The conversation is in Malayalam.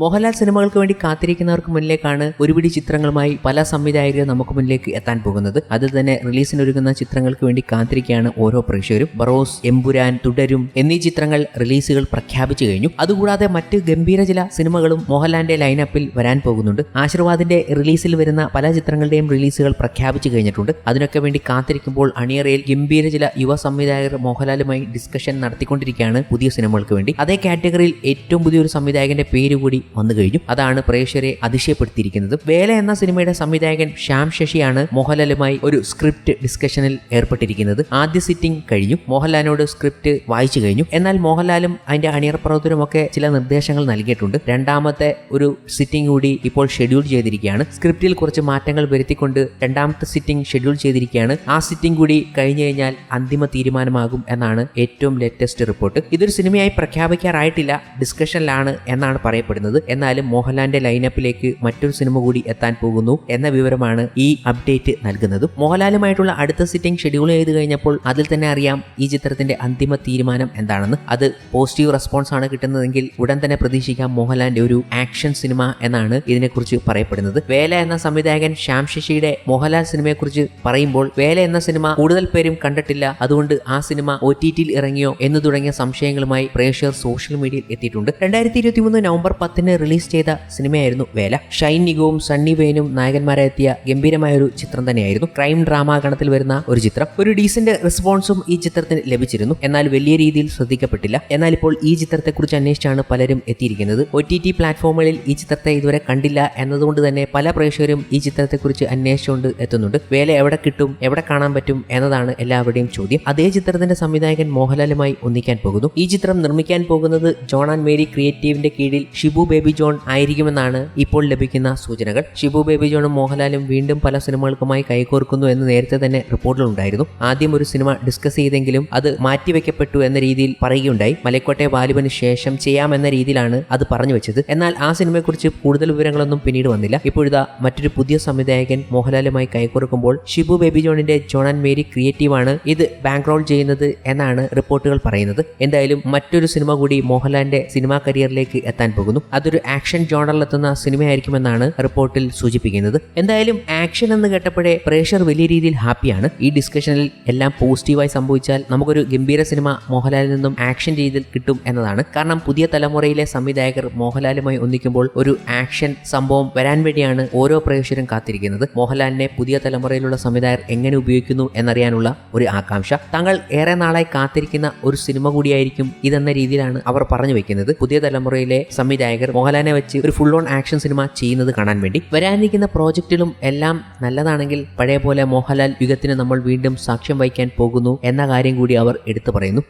മോഹൻലാൽ സിനിമകൾക്ക് വേണ്ടി കാത്തിരിക്കുന്നവർക്ക് മുന്നിലേക്കാണ് ഒരുപിടി ചിത്രങ്ങളുമായി പല സംവിധായകരും നമുക്ക് മുന്നിലേക്ക് എത്താൻ പോകുന്നത്. അത് തന്നെ റിലീസിനൊരുങ്ങുന്ന ചിത്രങ്ങൾക്ക് വേണ്ടി കാത്തിരിക്കുകയാണ് ഓരോ പ്രേക്ഷകരും. ബറോസ് എമ്പുരാൻ തുടരും എന്നീ ചിത്രങ്ങൾ റിലീസുകൾ പ്രഖ്യാപിച്ചു കഴിഞ്ഞു. അതുകൂടാതെ മറ്റ് ഗംഭീര ചില സിനിമകളും മോഹൻലാലിന്റെ ലൈനപ്പിൽ വരാൻ പോകുന്നുണ്ട്. ആശീർവാദിന്റെ റിലീസിൽ വരുന്ന പല ചിത്രങ്ങളുടെയും റിലീസുകൾ പ്രഖ്യാപിച്ചു കഴിഞ്ഞിട്ടുണ്ട്. അതിനൊക്കെ വേണ്ടി കാത്തിരിക്കുമ്പോൾ അണിയറയിൽ ഗംഭീര ചില യുവ സംവിധായകർ മോഹൻലാലുമായി ഡിസ്കഷൻ നടത്തിക്കൊണ്ടിരിക്കുകയാണ് പുതിയ സിനിമകൾക്ക് വേണ്ടി. അതേ കാറ്റഗറിയിൽ ഏറ്റവും പുതിയൊരു സംവിധായകന്റെ പേര് കൂടി വന്നു കഴിഞ്ഞു. അതാണ് പ്രേക്ഷകരെ അതിശയപ്പെടുത്തിയിരിക്കുന്നത്. വേല എന്ന സിനിമയുടെ സംവിധായകൻ ശ്യാം ശശിയാണ് മോഹൻലാലുമായി ഒരു സ്ക്രിപ്റ്റ് ഡിസ്കഷനിൽ ഏർപ്പെട്ടിരിക്കുന്നത്. ആദ്യ സിറ്റിംഗ് കഴിഞ്ഞു. മോഹൻലാലിനോട് സ്ക്രിപ്റ്റ് വായിച്ചു കഴിഞ്ഞു. എന്നാൽ മോഹൻലാലും അതിന്റെ അണിയർ പ്രവർത്തനവും ഒക്കെ ചില നിർദ്ദേശങ്ങൾ നൽകിയിട്ടുണ്ട്. രണ്ടാമത്തെ ഒരു സിറ്റിംഗ് കൂടി ഇപ്പോൾ ഷെഡ്യൂൾ ചെയ്തിരിക്കുകയാണ്. സ്ക്രിപ്റ്റിൽ കുറച്ച് മാറ്റങ്ങൾ വരുത്തിക്കൊണ്ട് രണ്ടാമത്തെ സിറ്റിംഗ് ഷെഡ്യൂൾ ചെയ്തിരിക്കുകയാണ്. ആ സിറ്റിംഗ് കൂടി കഴിഞ്ഞു കഴിഞ്ഞാൽ അന്തിമ തീരുമാനമാകും എന്നാണ് ഏറ്റവും ലേറ്റസ്റ്റ് റിപ്പോർട്ട് ഇതൊരു സിനിമയായി പ്രഖ്യാപിക്കാറായിട്ടില്ല. ഡിസ്കഷനിലാണ് എന്നാണ് പറയപ്പെടുന്നത്. എന്നാലും മോഹൻലാലിന്റെ ലൈനപ്പിലേക്ക് മറ്റൊരു സിനിമ കൂടി എത്താൻ പോകുന്നു എന്ന വിവരമാണ് ഈ അപ്ഡേറ്റ് നൽകുന്നത്. മോഹൻലാലുമായിട്ടുള്ള അടുത്ത സിറ്റിംഗ് ഷെഡ്യൂൾ ചെയ്ത് കഴിഞ്ഞപ്പോൾ അതിൽ തന്നെ അറിയാം ഈ ചിത്രത്തിന്റെ അന്തിമ തീരുമാനം എന്താണെന്ന്. അത് പോസിറ്റീവ് റെസ്പോൺസ് ആണ് കിട്ടുന്നതെങ്കിൽ ഉടൻ തന്നെ പ്രതീക്ഷിക്കാം മോഹൻലാലിന്റെ ഒരു ആക്ഷൻ സിനിമ എന്നാണ് ഇതിനെക്കുറിച്ച് പറയപ്പെടുന്നത്. വേല എന്ന സംവിധായകൻ ശ്യാം ശശിയുടെ മോഹൻലാൽ സിനിമയെക്കുറിച്ച് പറയുമ്പോൾ വേല എന്ന സിനിമ കൂടുതൽ പേരും കണ്ടിട്ടില്ല. അതുകൊണ്ട് ആ സിനിമ ഒ ടി ടിയിൽ ഇറങ്ങിയോ എന്ന് തുടങ്ങിയ സംശയങ്ങളുമായി പ്രേക്ഷകർ സോഷ്യൽ മീഡിയയിൽ എത്തിയിട്ടുണ്ട്. രണ്ടായിരത്തി ഇരുപത്തി മൂന്ന് നവംബർ പത്തിന് റിലീസ് ചെയ്ത സിനിമയായിരുന്നു വേല. ഷൈൻ നിഗവും സണ്ണി വെയിനും നായകന്മാരെത്തിയ ഗംഭീരമായ ഒരു ചിത്രം തന്നെയായിരുന്നു. ക്രൈം ഡ്രാമ ഗണത്തിൽ വരുന്ന ഒരു ചിത്രം. ഒരു ഡീസന്റ് റെസ്പോൺസും ഈ ചിത്രത്തിന് ലഭിച്ചിരുന്നു. എന്നാൽ വലിയ രീതിയിൽ ശ്രദ്ധിക്കപ്പെട്ടില്ല. എന്നാൽ ഇപ്പോൾ ഈ ചിത്രത്തെക്കുറിച്ച് അന്വേഷിച്ചാണ് പലരും എത്തിയിരിക്കുന്നത്. ഒ ടി ടി പ്ലാറ്റ്ഫോമുകളിൽ ഈ ചിത്രത്തെ ഇതുവരെ കണ്ടില്ല എന്നതുകൊണ്ട് തന്നെ പല പ്രേക്ഷകരും ഈ ചിത്രത്തെക്കുറിച്ച് അന്വേഷിച്ചുകൊണ്ട് എത്തുന്നുണ്ട്. വേല എവിടെ കിട്ടും എവിടെ കാണാൻ പറ്റും എന്നതാണ് എല്ലാവരുടെയും ചോദ്യം. അതേ ചിത്രത്തിന്റെ സംവിധായകൻ മോഹൻലാലുമായി ഒന്നിക്കാൻ പോകുന്നു. ഈ ചിത്രം നിർമ്മിക്കാൻ പോകുന്നത് ജോൺ ആൻഡ് മേരി ക്രിയേറ്റീവിന്റെ കീഴിൽ ഷിബു ബേബി ജോൺ ആയിരിക്കുമെന്നാണ് ഇപ്പോൾ ലഭിക്കുന്ന സൂചനകൾ. ഷിബു ബേബി ജോണും മോഹൻലാലും വീണ്ടും പല സിനിമകൾക്കുമായി കൈകോർക്കുന്നു എന്ന് നേരത്തെ തന്നെ റിപ്പോർട്ടുകളുണ്ടായിരുന്നു ആദ്യം ഒരു സിനിമ ഡിസ്കസ് ചെയ്തെങ്കിലും അത് മാറ്റിവെക്കപ്പെട്ടു എന്ന രീതിയിൽ പറയുകയുണ്ടായി. മലക്കോട്ടെ വാലിബന് ശേഷം ചെയ്യാമെന്ന രീതിയിലാണ് അത് പറഞ്ഞു വെച്ചത്. എന്നാൽ ആ സിനിമയെക്കുറിച്ച് കൂടുതൽ വിവരങ്ങളൊന്നും പിന്നീട് വന്നില്ല. ഇപ്പോഴിതാ മറ്റൊരു പുതിയ സംവിധായകൻ മോഹൻലാലുമായി കൈകോർക്കുമ്പോൾ ഷിബു ബേബി ജോണിന്റെ ജോൺ ആൻഡ് മേരി ക്രിയേറ്റീവ് ആണ് ഇത് ബാങ്ക് റോൾ ചെയ്യുന്നത് എന്നാണ് റിപ്പോർട്ടുകൾ പറയുന്നത്. എന്തായാലും മറ്റൊരു സിനിമ കൂടി മോഹൻലാലിന്റെ സിനിമാ കരിയറിലേക്ക് എത്താൻ പോകുന്നു. അതൊരു ആക്ഷൻ ജോണറിൽ എത്തുന്ന സിനിമയായിരിക്കുമെന്നാണ് റിപ്പോർട്ടിൽ സൂചിപ്പിക്കുന്നത്. എന്തായാലും ആക്ഷൻ എന്ന് കേട്ടപ്പോഴേ പ്രേക്ഷർ വലിയ രീതിയിൽ ഹാപ്പിയാണ്. ഈ ഡിസ്കഷനിൽ എല്ലാം പോസിറ്റീവായി സംഭവിച്ചാൽ നമുക്കൊരു ഗംഭീര സിനിമ മോഹൻലാലിൽ നിന്നും ആക്ഷൻ രീതിയിൽ കിട്ടും എന്നതാണ്. കാരണം പുതിയ തലമുറയിലെ സംവിധായകർ മോഹൻലാലുമായി ഒന്നിക്കുമ്പോൾ ഒരു ആക്ഷൻ സംഭവം വരാൻ വേണ്ടിയാണ് ഓരോ പ്രേക്ഷകരും കാത്തിരിക്കുന്നത്. മോഹൻലാലിനെ പുതിയ തലമുറയിലുള്ള സംവിധായകർ എങ്ങനെ ഉപയോഗിക്കുന്നു എന്നറിയാനുള്ള ഒരു ആകാംക്ഷ. താങ്കൾ ഏറെ നാളായി കാത്തിരിക്കുന്ന ഒരു സിനിമ കൂടിയായിരിക്കും ഇതെന്ന രീതിയിലാണ് അവർ പറഞ്ഞു വെക്കുന്നത്. പുതിയ തലമുറയിലെ സംവിധായകർ മോഹൻലാലിനെ വെച്ച് ഒരു ഫുൾ ഓൺ ആക്ഷൻ സിനിമ ചെയ്യുന്നത് കാണാൻ വേണ്ടി വരാനിരിക്കുന്ന പ്രോജക്റ്റിലും എല്ലാം നല്ലതാണെങ്കിൽ പഴയ പോലെ മോഹൻലാൽ യുഗത്തിന് നമ്മൾ വീണ്ടും സാക്ഷ്യം വഹിക്കാൻ പോകുന്നു എന്ന കാര്യം കൂടി അവർ എടുത്തു പറയുന്നു.